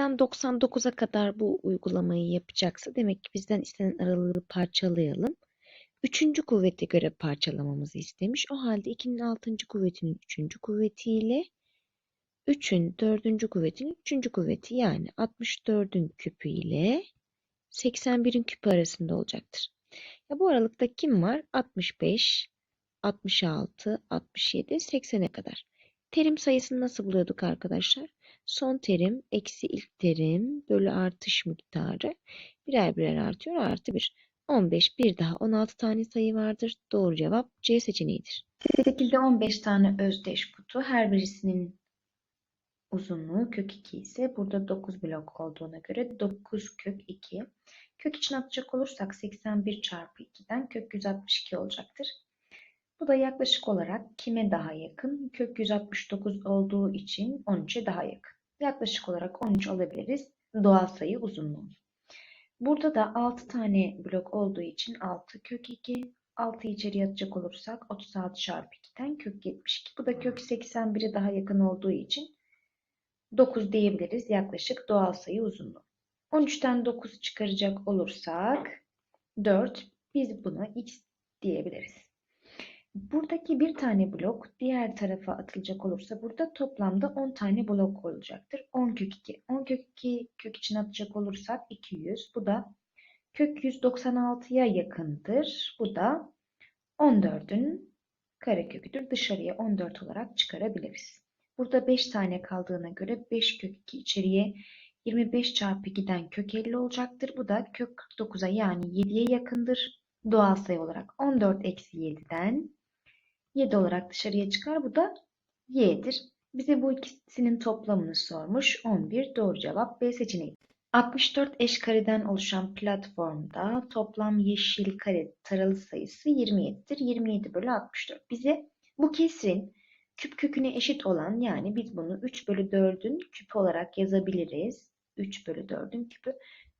1'den 99'a kadar bu uygulamayı yapacaksa demek ki bizden istenen aralığı parçalayalım. Üçüncü kuvvete göre parçalamamızı istemiş. O halde 2'nin 6. kuvvetinin 3. kuvvetiyle 3'ün 4. kuvvetinin 3. kuvveti yani 64'ün küpü ile 81'in küpü arasında olacaktır. Ya bu aralıkta kim var? 65, 66, 67, 80'e kadar. Terim sayısını nasıl buluyorduk arkadaşlar? Son terim eksi ilk terim bölü artış miktarı birer birer artıyor artı 1. 15 bir daha 16 tane sayı vardır. Doğru cevap C seçeneğidir. Şekilde 15 tane özdeş kutu. Her birisinin uzunluğu kök 2 ise burada 9 blok olduğuna göre 9 kök 2. Kök için atacak olursak 81 çarpı 2'den kök 162 olacaktır. Bu da yaklaşık olarak kime daha yakın? Kök 169 olduğu için 13'e daha yakın. Yaklaşık olarak 13 alabiliriz. Doğal sayı uzunluğu. Burada da 6 tane blok olduğu için 6 kök 2. 6'yı içeriye atacak olursak 36 çarpı 2'den kök 72. Bu da kök 81'e daha yakın olduğu için 9 diyebiliriz. Yaklaşık doğal sayı uzunluğu. 13'ten 9 çıkaracak olursak 4. Biz buna x diyebiliriz. Buradaki bir tane blok diğer tarafa atılacak olursa burada toplamda 10 tane blok olacaktır. 10 kök 2. 10 kök 2 kök için atacak olursak 200. Bu da kök 196'ya yakındır. Bu da 14'ün kareköküdür. Dışarıya 14 olarak çıkarabiliriz. Burada 5 tane kaldığına göre 5 kök 2 içeriye 25 çarpı 2'den kök 50 olacaktır. Bu da kök 49'a yani 7'ye yakındır. Doğal sayı olarak 14 eksi 7'den 7 olarak dışarıya çıkar. Bu da y'dir. Bize bu ikisinin toplamını sormuş. 11 doğru cevap B seçeneği. 64 eş kareden oluşan platformda toplam yeşil kare taralı sayısı 27'dir. 27 bölü 64. Bize bu kesrin küp köküne eşit olan yani biz bunu 3 bölü 4'ün küpü olarak yazabiliriz. 3 bölü 4'ün küpü.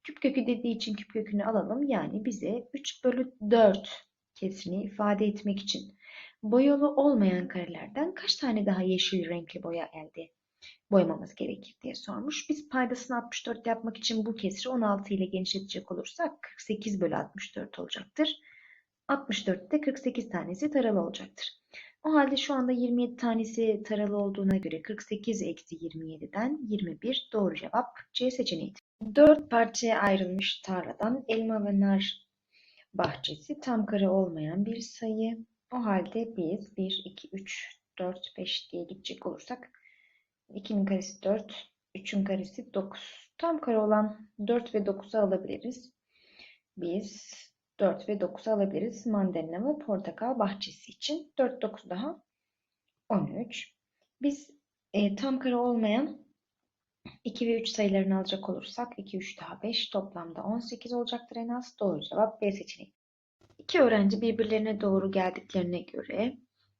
Küp kökü dediği için küp kökünü alalım. Yani bize 3 bölü 4 kesrini ifade etmek için boyalı olmayan karelerden kaç tane daha yeşil renkli boya elde boyamamız gerekir diye sormuş. Biz paydasını 64 yapmak için bu kesri 16 ile genişletecek olursak 48 bölü 64 olacaktır. 64'te 48 tanesi taralı olacaktır. O halde şu anda 27 tanesi taralı olduğuna göre 48 eksi 27'den 21 doğru cevap C seçeneğidir. 4 parçaya ayrılmış tarladan elma ve nar bahçesi tam kare olmayan bir sayı. O halde biz 1, 2, 3, 4, 5 diye gidecek olursak 2'nin karesi 4, 3'ün karesi 9. Tam kare olan 4 ve 9'u alabiliriz. Biz 4 ve 9'u alabiliriz. Mandalina ve portakal bahçesi için. 4, 9 daha 13. Biz e, tam kare olmayan 2 ve 3 sayılarını alacak olursak 2, 3 daha 5 toplamda 18 olacaktır en az. Doğru cevap B seçeneği. İki öğrenci birbirlerine doğru geldiklerine göre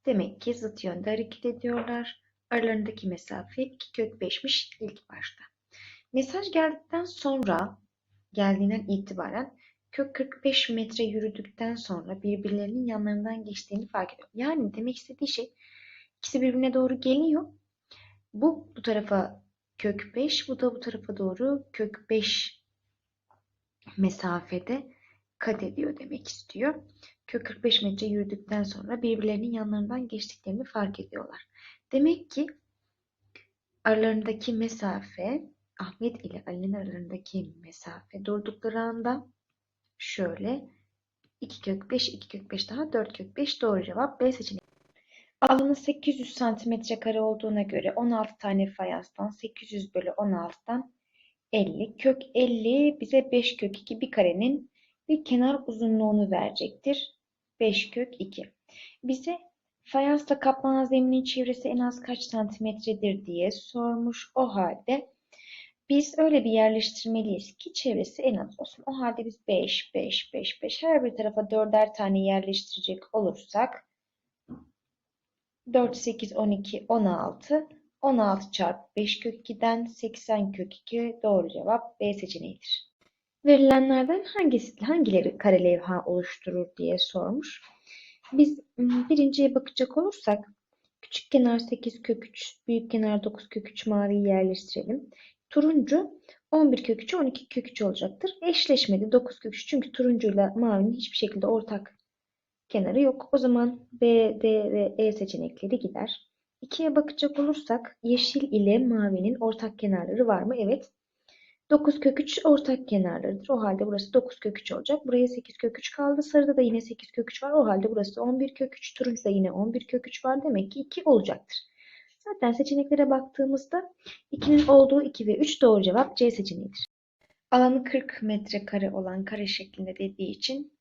demek ki zıt yönde hareket ediyorlar. Aralarındaki mesafe 2 kök 5'miş ilk başta. Mesaj geldikten sonra geldiğinden itibaren kök 45 metre yürüdükten sonra birbirlerinin yanlarından geçtiğini fark ediyor. Yani demek istediği şey ikisi birbirine doğru geliyor. Bu bu tarafa kök 5, bu da bu tarafa doğru kök 5 mesafede kat ediyor demek istiyor. Kök 45 metre yürüdükten sonra birbirlerinin yanlarından geçtiklerini fark ediyorlar. Demek ki aralarındaki mesafe Ahmet ile Ali'nin aralarındaki mesafe durdukları anda şöyle 2 kök 5, 2 kök 5 daha 4 kök 5 doğru cevap B seçeneği. Alanı 800 santimetre kare olduğuna göre 16 tane fayanstan 800 bölü 16'dan 50. Kök 50 bize 5 kök 2 bir karenin bir kenar uzunluğunu verecektir. 5 kök 2. Bize fayansla kaplanan zeminin çevresi en az kaç santimetredir diye sormuş. O halde biz öyle bir yerleştirmeliyiz ki çevresi en az olsun. O halde biz 5, 5, 5, 5 her bir tarafa 4'er tane yerleştirecek olursak 4, 8, 12, 16. 16 çarpı 5 kök 2'den 80 kök 2 doğru cevap B seçeneğidir. Verilenlerden hangisi, hangileri kare levha oluşturur diye sormuş. Biz birinciye bakacak olursak küçük kenar 8 kök 3, büyük kenar 9 kök 3 maviyi yerleştirelim. Turuncu 11 kök 3, 12 kök 3 olacaktır. Eşleşmedi 9 kök 3 çünkü turuncuyla mavinin hiçbir şekilde ortak kenarı yok. O zaman B, D ve E seçenekleri gider. 2'ye bakacak olursak yeşil ile mavinin ortak kenarları var mı? Evet. 9 kök 3 ortak kenarlarıdır. O halde burası 9 kök 3 olacak. Buraya 8 kök 3 kaldı. Sarıda da yine 8 kök 3 var. O halde burası 11 kök 3. Turuncuda yine 11 kök 3 var. Demek ki 2 olacaktır. Zaten seçeneklere baktığımızda 2'nin olduğu 2 ve 3 doğru cevap C seçeneğidir. Alanı 40 metrekare olan kare şeklinde dediği için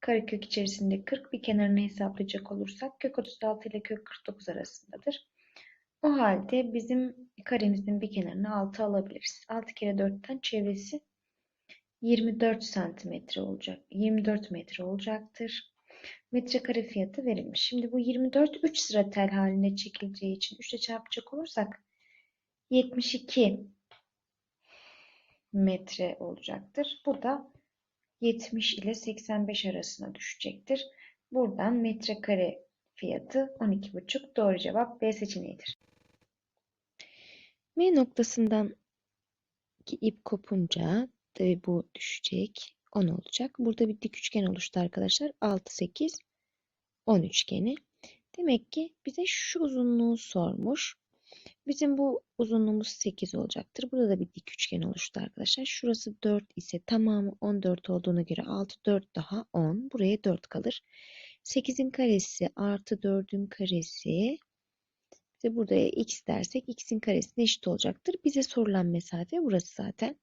karekök içerisinde 40 bir kenarını hesaplayacak olursak kök 36 ile kök 49 arasındadır. O halde bizim karemizin bir kenarını 6 alabiliriz. 6 kere 4'ten çevresi 24 santimetre olacak. 24 metre olacaktır. Metrekare fiyatı verilmiş. Şimdi bu 24 3 sıra tel halinde çekileceği için 3 ile çarpacak olursak 72 metre olacaktır. Bu da 70 ile 85 arasına düşecektir. Buradan metrekare fiyatı 12,5 doğru cevap B seçeneğidir. M noktasından ki ip kopunca tabi bu düşecek. 10 olacak. Burada bir dik üçgen oluştu arkadaşlar. 6, 8, 10 üçgeni. Demek ki bize şu uzunluğu sormuş. Bizim bu uzunluğumuz 8 olacaktır. Burada da bir dik üçgen oluştu arkadaşlar. Şurası 4 ise tamamı 14 olduğuna göre 6, 4 daha 10. Buraya 4 kalır. 8'in karesi artı 4'ün karesi işte burada x dersek x'in karesine eşit olacaktır. Bize sorulan mesafe burası zaten.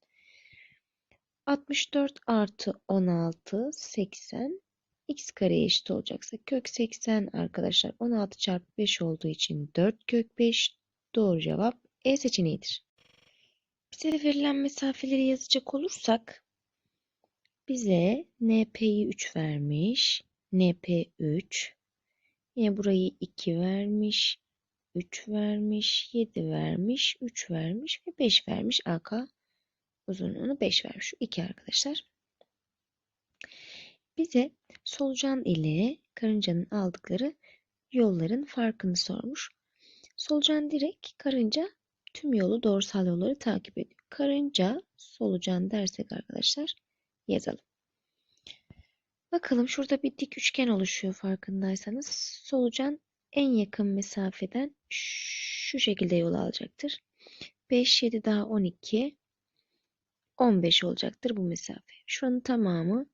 64 artı 16 80 x kareye eşit olacaksa kök 80 arkadaşlar 16 çarpı 5 olduğu için 4 kök 5 doğru cevap E seçeneğidir. Bize verilen mesafeleri yazacak olursak bize NP'yi 3 vermiş. NP 3. Yine burayı 2 vermiş. 3 vermiş, 7 vermiş, 3 vermiş ve 5 vermiş. AK uzunluğunu 5 vermiş. Şu 2 arkadaşlar. Bize solucan ile karıncanın aldıkları yolların farkını sormuş. Solucan direkt karınca tüm yolu doğrusal yolları takip ediyor. Karınca solucan dersek arkadaşlar yazalım. Bakalım şurada bir dik üçgen oluşuyor farkındaysanız. Solucan en yakın mesafeden şu şekilde yol alacaktır. 5, 7 daha 12, 15 olacaktır bu mesafe. Şuranın tamamı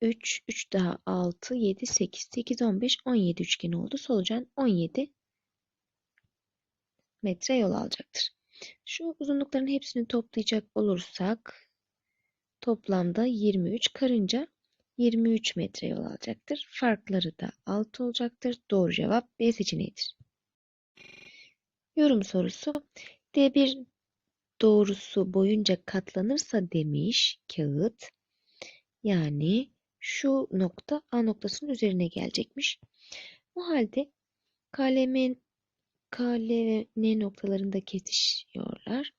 3, 3 daha 6, 7, 8, 8, 15, 17 üçgen oldu. Solucan 17 metre yol alacaktır. Şu uzunlukların hepsini toplayacak olursak toplamda 23 karınca 23 metre yol alacaktır. Farkları da 6 olacaktır. Doğru cevap B seçeneğidir. Yorum sorusu. D1 doğrusu boyunca katlanırsa demiş kağıt. Yani şu nokta A noktasının üzerine gelecekmiş. O halde KLM, KL noktalarında kesişiyorlar.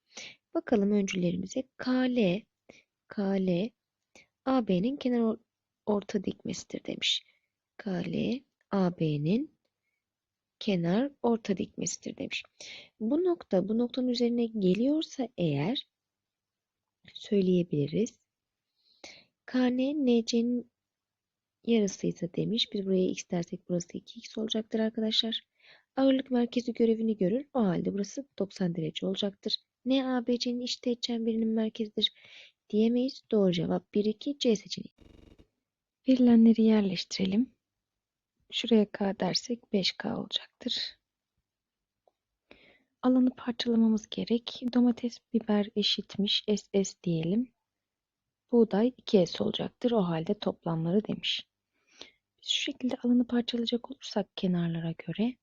Bakalım öncülerimize. KL, KL, AB'nin kenar orta dikmesidir demiş. KL, AB'nin kenar orta dikmesidir demiş. Bu nokta bu noktanın üzerine geliyorsa eğer söyleyebiliriz. KN NC'nin yarısıysa demiş. Biz buraya x dersek burası 2x olacaktır arkadaşlar. Ağırlık merkezi görevini görür. O halde burası 90 derece olacaktır. Ne ABC'nin işteğet çemberinin merkezidir diyemeyiz. Doğru cevap 1, 2, C seçeneği. Verilenleri yerleştirelim. Şuraya K dersek 5K olacaktır. Alanı parçalamamız gerek. Domates, biber eşitmiş. SS diyelim. Buğday 2S olacaktır. O halde toplamları demiş. Biz şu şekilde alanı parçalayacak olursak kenarlara göre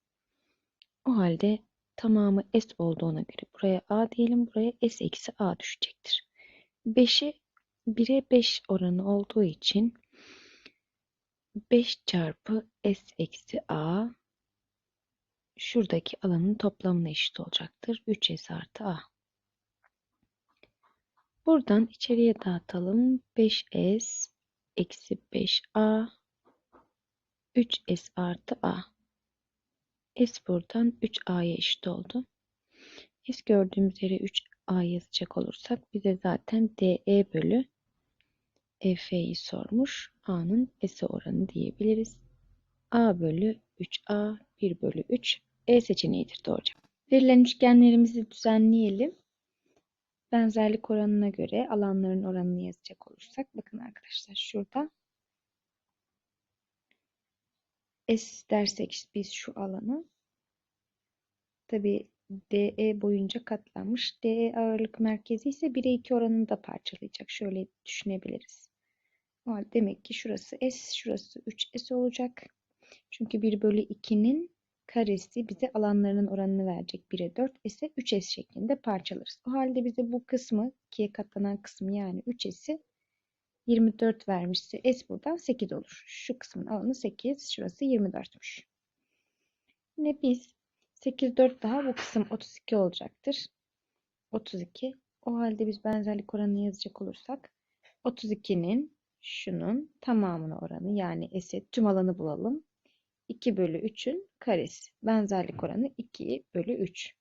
o halde tamamı S olduğuna göre buraya A diyelim. Buraya S eksi A düşecektir. 5'i 1'e 5 oranı olduğu için 5 çarpı S eksi A şuradaki alanın toplamına eşit olacaktır. 3S artı A. Buradan içeriye dağıtalım. 5S eksi 5A 3S artı A. S buradan 3A'ya eşit oldu. S gördüğümüz yere 3 A yazacak olursak bize zaten DE bölü EF'yi sormuş. A'nın S'e oranı diyebiliriz. A bölü 3A 1 bölü 3 E seçeneğidir doğru cevap. Verilen üçgenlerimizi düzenleyelim. Benzerlik oranına göre alanların oranını yazacak olursak bakın arkadaşlar şurada S dersek biz şu alanı tabi DE boyunca katlanmış. DE ağırlık merkezi ise 1'e 2 oranında parçalayacak. Şöyle düşünebiliriz. Demek ki şurası S, şurası 3S olacak. Çünkü 1 bölü 2'nin karesi bize alanlarının oranını verecek. 1'e 4 ise 3S şeklinde parçalarız. O halde bize bu kısmı, 2'ye katlanan kısmı yani 3S'i 24 vermişse S buradan 8 olur. Şu kısmın alanı 8, şurası 24'müş. Yine biz 8, 4 daha bu kısım 32 olacaktır. 32. O halde biz benzerlik oranını yazacak olursak 32'nin şunun tamamına oranı yani S'e tüm alanı bulalım. 2 bölü 3'ün karesi. Benzerlik oranı 2 bölü 3.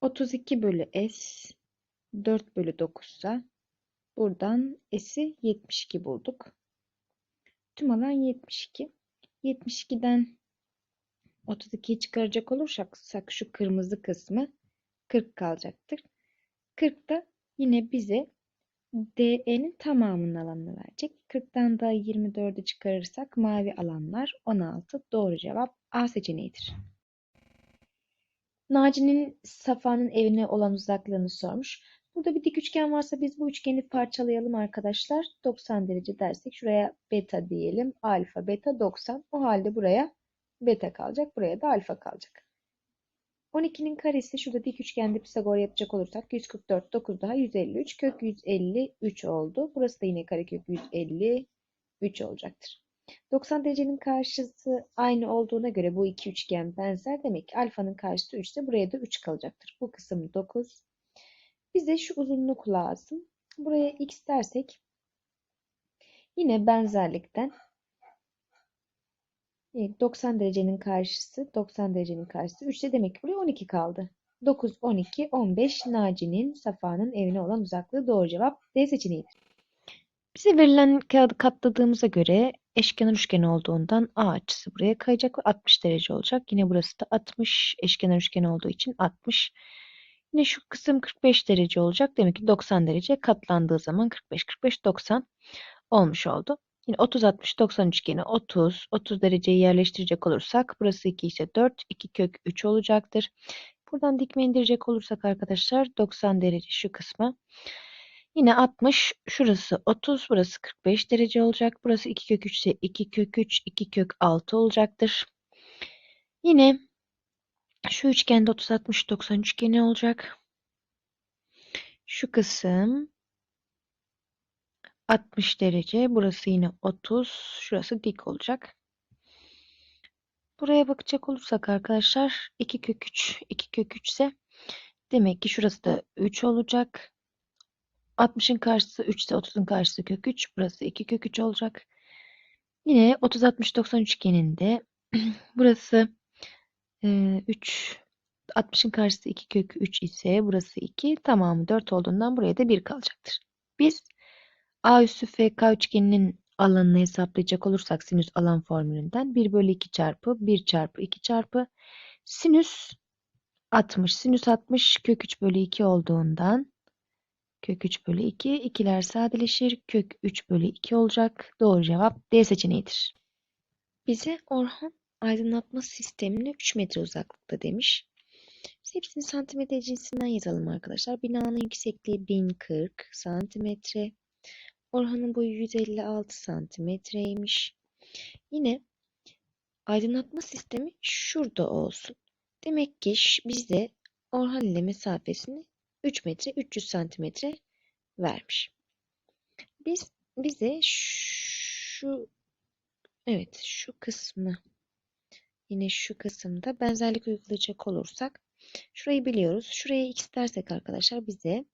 32 bölü S 4 bölü 9 ise buradan S'i 72 bulduk. Tüm alan 72. 72'den 32'yi çıkaracak olursak şu kırmızı kısmı 40 kalacaktır. 40 da yine bize DE'nin tamamının alanını verecek. 40'tan da 24'ü çıkarırsak mavi alanlar 16. Doğru cevap A seçeneğidir. Naci'nin Safa'nın evine olan uzaklığını sormuş. Burada bir dik üçgen varsa biz bu üçgeni parçalayalım arkadaşlar. 90 derece dersek şuraya beta diyelim. Alfa, beta 90. O halde buraya beta kalacak. Buraya da alfa kalacak. 12'nin karesi şurada dik üçgende Pisagor yapacak olursak 144, 9 daha 153. Kök 153 oldu. Burası da yine karekök 153 olacaktır. 90 derecenin karşısı aynı olduğuna göre bu iki üçgen benzer. Demek ki alfanın karşısı 3 ise buraya da 3 kalacaktır. Bu kısım 9. Bize şu uzunluk lazım. Buraya x dersek yine benzerlikten 90 derecenin karşısı 90 derecenin karşısı 3 de demek ki buraya 12 kaldı. 9, 12, 15 Naci'nin Safa'nın evine olan uzaklığı doğru cevap D seçeneğidir. Bize verilen kağıdı katladığımıza göre eşkenar üçgen olduğundan A açısı buraya kayacak ve 60 derece olacak. Yine burası da 60 eşkenar üçgen olduğu için 60. Yine şu kısım 45 derece olacak. Demek ki 90 derece katlandığı zaman 45, 45, 90 olmuş oldu. Yine 30, 60, 90 üçgeni 30. 30 dereceyi yerleştirecek olursak burası 2 ise 4, 2 kök 3 olacaktır. Buradan dikme indirecek olursak arkadaşlar 90 derece şu kısmı. Yine 60, şurası 30, burası 45 derece olacak. Burası 2 kök 3 ise 2 kök 3, 2 kök 6 olacaktır. Yine şu üçgende 30, 60, 90 üçgeni olacak. Şu kısım 60 derece. Burası yine 30. Şurası dik olacak. Buraya bakacak olursak arkadaşlar 2 kök 3, 2 kök 3 ise demek ki şurası da 3 olacak. 60'ın karşısı 3 ise 30'un karşısı kök 3. Burası 2 kök 3 olacak. Yine 30, 60, 90 üçgeninde burası e, 3, 60'ın karşısı 2 kök 3 ise burası 2. Tamamı 4 olduğundan buraya da 1 kalacaktır. Biz A üssü FK üçgeninin alanını hesaplayacak olursak sinüs alan formülünden 1 bölü 2 çarpı 1 çarpı 2 çarpı sinüs 60. Sinüs 60 kök 3 bölü 2 olduğundan kök 3 bölü 2 ikiler sadeleşir. Kök 3 bölü 2 olacak. Doğru cevap D seçeneğidir. Bize Orhan aydınlatma sistemine 3 metre uzaklıkta demiş. Biz hepsini santimetre cinsinden yazalım arkadaşlar. Binanın yüksekliği 1040 santimetre. Orhan'ın boyu 156 santimetreymiş. Yine aydınlatma sistemi şurada olsun. Demek ki bizde Orhan ile mesafesini 3 metre 300 santimetre vermiş. Biz bize şu evet şu kısmı yine şu kısımda benzerlik uygulayacak olursak şurayı biliyoruz. Şuraya x dersek arkadaşlar bize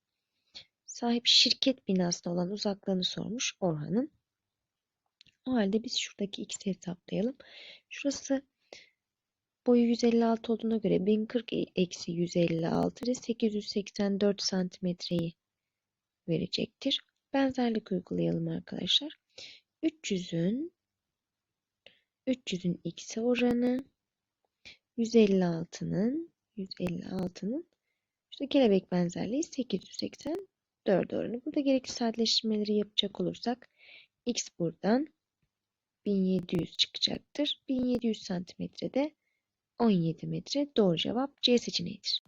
sahip şirket binasına olan uzaklığını sormuş Orhan'ın. O halde biz şuradaki x'i hesaplayalım. Şurası boyu 156 olduğuna göre 1040 e- eksi 156 ile 884 santimetreyi verecektir. Benzerlik uygulayalım arkadaşlar. 300'ün 300'ün x'e oranı 156'nın 156'nın işte kelebek benzerliği 884 oranı. Burada gerekli sadeleştirmeleri yapacak olursak x buradan 1700 çıkacaktır. 1700 santimetrede 17 metre doğru cevap C seçeneğidir.